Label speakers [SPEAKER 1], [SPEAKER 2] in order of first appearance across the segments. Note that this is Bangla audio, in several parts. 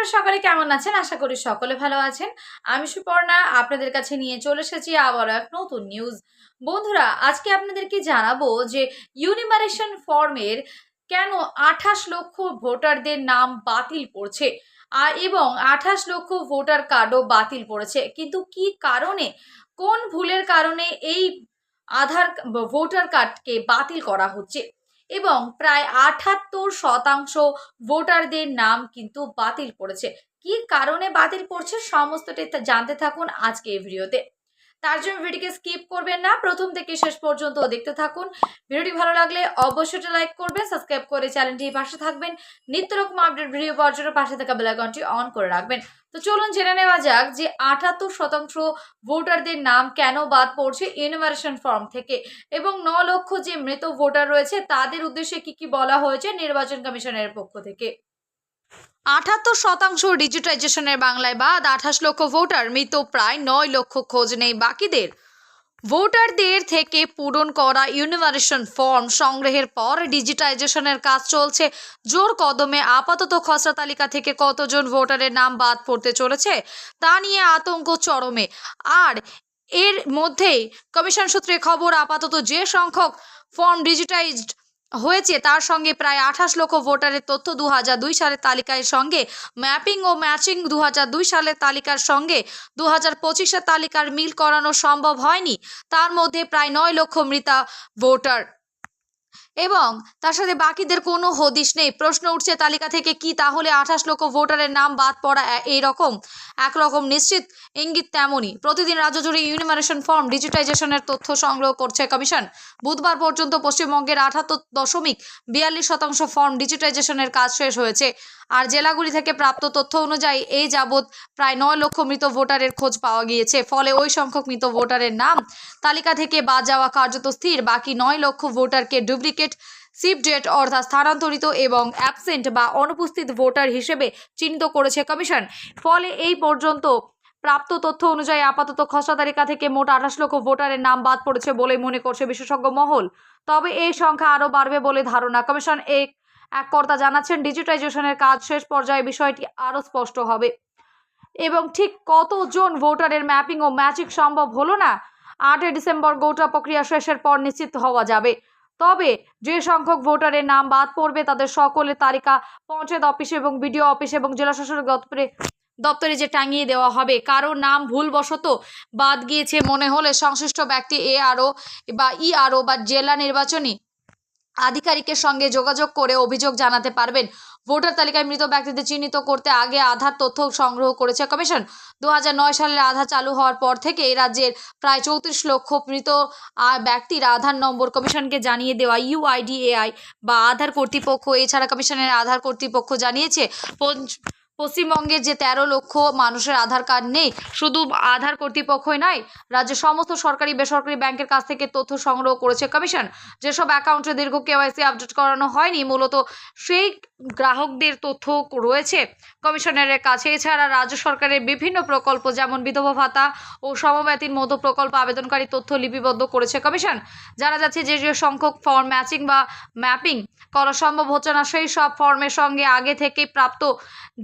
[SPEAKER 1] আপনারা সকলে কেমন আছেন? আশা করি সকলে ভালো আছেন। আমি সুপর্ণা, আপনাদের কাছে নিয়ে চলে এসেছি আবারও এক নতুন নিউজ বন্ধুরা, আজকে আপনাদেরকে জানাব যে ইউনিমারেশন ফর্মের কেন আঠাশ লক্ষ ভোটারদের নাম বাতিল করছে। আর এবং আঠাশ লক্ষ ভোটার কার্ডও বাতিল পড়েছে কিন্তু কি কারণে, কোন ভুলের কারণে এই আধার ভোটার কার্ডকে বাতিল করা হচ্ছে? এবং প্রায় আঠাত্তর শতাংশ ভোটারদের নাম কিন্তু বাতিল করেছে। কি কারণে বাতিল করছে সমস্তটি জানতে থাকুন আজকে এই ভিডিওতে। তার জন্য ভিডিওকে স্কিপ করবেন না। প্রথম থেকে শেষ পর্যন্ত দেখতে থাকুন। ভিডিওটি ভালো লাগলে অবশ্যই লাইক করবেন, সাবস্ক্রাইব করে চ্যানেলটি পাশে থাকবেন। নিত্য রকম আপডেট ভিডিও পাওয়ার জন্য পাশে থাকা বেলাইকনটি অন করে রাখবেন। তো চলুন জেনে নেওয়া যাক যে আটাত্তর শতাংশ ভোটারদের নাম কেন বাদ পড়ছে ইউনিমারেশন ফর্ম থেকে এবং ন লক্ষ যে মৃত ভোটার রয়েছে তাদের উদ্দেশ্যে কি কি বলা হয়েছে নির্বাচন কমিশনের পক্ষ থেকে। আটাত্তর শতাংশ ডিজিটাইজেশনের বাংলায় বাদ, আঠাশ লক্ষ ভোটার, মৃত প্রায় নয় লক্ষ খোঁজ নেই বাকিদের। ভোটারদের থেকে পূরণ করা ইউনিভার্সন ফর্ম সংগ্রহের পর ডিজিটাইজেশনের কাজ চলছে। জোর কদমে আপাতত খসড়া তালিকা থেকে কতজন ভোটারের নাম বাদ পড়তে চলেছে তা নিয়ে আতঙ্ক চরমে। আর এর মধ্যেই কমিশন সূত্রে খবর, আপাতত যে সংখ্যক ফর্ম ডিজিটাইজড হয়েছে। তার সঙ্গে প্রায় আঠাশ লক্ষ ভোটারের তথ্য দু দুই সালের তালিকার সঙ্গে। ম্যাপিং ও ম্যাচিং দু দুই সালের তালিকার সঙ্গে দু হাজার তালিকার মিল করানো সম্ভব হয়নি। তার মধ্যে প্রায় নয় লক্ষ মৃতা ভোটার এবং তার সাথে বাকিদের কোনো হদিশ নেই। প্রশ্ন উঠছে তালিকা থেকে কি? তাহলে আঠাশ লক্ষ ভোটারের নাম বাদ পড়া এইরকম এই রকম। একরকম নিশ্চিত ইঙ্গিত তেমনই। প্রতিদিন রাজ্য জুড়ে ইউনিমারেশন ফর্ম ডিজিটাইজেশনের তথ্য সংগ্রহ করছে কমিশন। বুধবার পর্যন্ত পশ্চিমবঙ্গের আঠাত্তর দশমিক বিয়াল্লিশ শতাংশ ফর্ম ডিজিটাইজেশনের কাজ শেষ হয়েছে। আর জেলাগুলি থেকে প্রাপ্ত তথ্য অনুযায়ী এই যাবৎ প্রায় নয় লক্ষ মৃত ভোটারের খোঁজ পাওয়া গিয়েছে। ফলে ওই সংখ্যক মৃত ভোটারের নাম তালিকা থেকে বাদ যাওয়া কার্যত স্থির। বাকি নয় লক্ষ ভোটারকে ডুপ্লিকেট সিপডেট অর্থাৎ স্থানান্তরিত এবং অ্যাবসেন্ট বা অনুপস্থিত ভোটার হিসেবে চিহ্নিত করেছে কমিশন। ফলে এই পর্যন্ত প্রাপ্ত তথ্য অনুযায়ী আপাতত খসড়া তালিকা থেকে মোট আঠাশ লক্ষ ভোটারের নাম বাদ পড়েছে বলে মনে করছে বিশেষজ্ঞ মহল। তবে এই সংখ্যা আরও বাড়বে বলে ধারণা কমিশন। এক এক কর্তা জানাচ্ছেন, ডিজিটাইজেশনের কাজ শেষ পর্যায়ে বিষয়টি আরও স্পষ্ট হবে। এবং ঠিক কতজন ভোটারের ম্যাপিং ও ম্যাচিং সম্ভব হলো না? আটই ডিসেম্বর গোটা প্রক্রিয়া শেষের পর নিশ্চিত হওয়া যাবে। তবে যে সংখ্যক ভোটারের নাম বাদ পড়বে তাদের সকলের তালিকা পঞ্চায়েত অফিস এবং বিডিও অফিস এবং জেলা শাসক দপ্তরে দপ্তরে যে টাঙিয়ে দেওয়া হবে। কারও নাম ভুলবশত বাদ গিয়েছে মনে হলে সংশ্লিষ্ট ব্যক্তি এ আরও বা ই আরও বা জেলা নির্বাচনী আধিকারিকের সঙ্গে যোগাযোগ করে অভিযোগ জানাতে পারবেন। ভোটার তালিকায় মৃত ব্যক্তিদের চিহ্নিত করতে আগে আধার তথ্য সংগ্রহ করেছে কমিশন। দু হাজার নয় সালের আধার চালু হওয়ার পর থেকে এই রাজ্যের প্রায় চৌত্রিশ লক্ষ মৃত ব্যক্তির আধার নম্বর কমিশনকে জানিয়ে দেওয়া ইউআইডিএআই বা আধার কর্তৃপক্ষ, এছাড়া কমিশনের আধার কর্তৃপক্ষ জানিয়েছে পশ্চিমবঙ্গের যে তেরো লক্ষ মানুষের আধার কার্ড নেই, শুধু আধার কর্তৃপক্ষই নয়, রাজ্যের সমস্ত সরকারি বেসরকারি ব্যাংকের কাছ থেকে তথ্য সংগ্রহ করেছে কমিশন। যেসব অ্যাকাউন্টে দীর্ঘ কেওয়াইসি আপডেট করানো হয়নি, মূলত সেই গ্রাহকদের তথ্য রয়েছে কমিশনারের কাছে। এছাড়া রাজ্য সরকারের বিভিন্ন প্রকল্প, যেমন বিধবা ভাতা ও সমব্যাতির মতো প্রকল্প আবেদনকারী তথ্য লিপিবদ্ধ করেছে কমিশন। জানা যাচ্ছে যে যে সংখ্যক ফর্ম ম্যাচিং বা ম্যাপিং করা সম্ভব হচ্ছে না, সেই সব ফর্মের সঙ্গে আগে থেকে প্রাপ্ত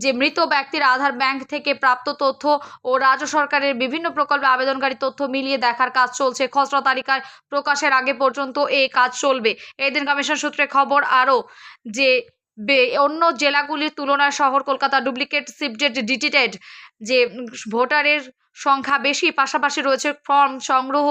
[SPEAKER 1] যে মৃত ব্যক্তির আধার ব্যাংক থেকে প্রাপ্ত তথ্য ও রাজ্য সরকারের বিভিন্ন প্রকল্পে আবেদনকারী তথ্য মিলিয়ে দেখার কাজ চলছে। খসড়া তালিকায় প্রকাশের আগে পর্যন্ত এই কাজ চলবে। এদিন কমিশন সূত্রে খবর আরও যে অন্য জেলাগুলির তুলনায় শহর কলকাতা ডুপ্লিকেট সিপডেট ডিটিটেড যে ভোটারের সংখ্যা বেশি, পাশাপাশি রয়েছে ফর্ম সংগ্রহ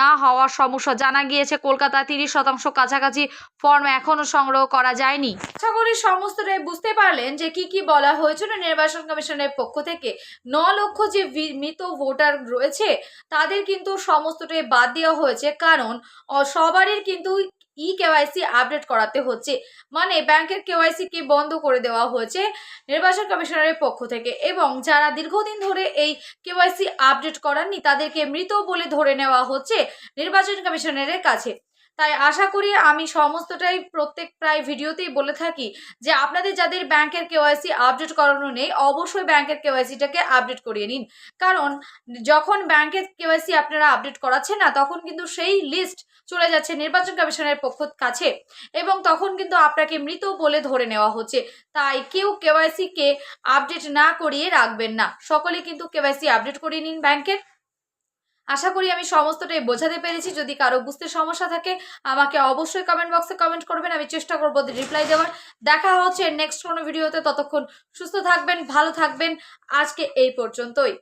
[SPEAKER 1] না হওয়ার সমস্যা। জানা গিয়েছে, কলকাতায় তিরিশ শতাংশ কাছাকাছি ফর্ম এখনও সংগ্রহ করা যায়নি। আশা করি সমস্তটাই বুঝতে পারলেন যে কি কি বলা হয়েছিল নির্বাচন কমিশনের পক্ষ থেকে। ন লক্ষ যে মৃত ভোটার রয়েছে, তাদের কিন্তু সমস্তটাই বাদ দেওয়া হয়েছে। কারণ সবারই কিন্তু ই কেওয়াইসি আপডেট করাতে হচ্ছে। মানে ব্যাংকের কেওয়াইসি কে বন্ধ করে দেওয়া হয়েছে নির্বাচন কমিশনারের পক্ষ থেকে। এবং যারা দীর্ঘদিন ধরে এই কেওয়াইসি আপডেট করাননি, তাদেরকে মৃত বলে ধরে নেওয়া হচ্ছে নির্বাচন কমিশনারের কাছে। তাই আশা করি আমি সমস্তটাই প্রত্যেক প্রায় ভিডিওতেই বলে থাকি যে আপনাদের যাদের ব্যাংকের কেওয়াইসি আপডেট করানো নেই, অবশ্যই ব্যাংকের কেওয়াইসিটাকে আপডেট করিয়ে নিন। কারণ যখন ব্যাংকের কেওয়াইসি আপনারা আপডেট করাচ্ছেন না, তখন কিন্তু সেই লিস্ট চলে যাচ্ছে নির্বাচন কমিশনের পক্ষ কাছে এবং তখন কিন্তু আপনাকে মৃত বলে ধরে নেওয়া হচ্ছে। তাই কেউ কেওয়াইসি কে আপডেট না করিয়ে রাখবেন না। সকলে কিন্তু কেওয়াইসি আপডেট করিয়ে নিন ব্যাংকের। আশা করি আমি সমস্তটাই বোঝাতে পেরেছি। যদি কারও বুঝতে সমস্যা থাকে, আমাকে অবশ্যই কমেন্ট বক্সে কমেন্ট করবেন। আমি চেষ্টা করব রিপ্লাই দেওয়ার। দেখা হচ্ছে নেক্সট কোনো ভিডিওতে ততক্ষণ সুস্থ থাকবেন, ভালো থাকবেন। আজকে এই পর্যন্তই।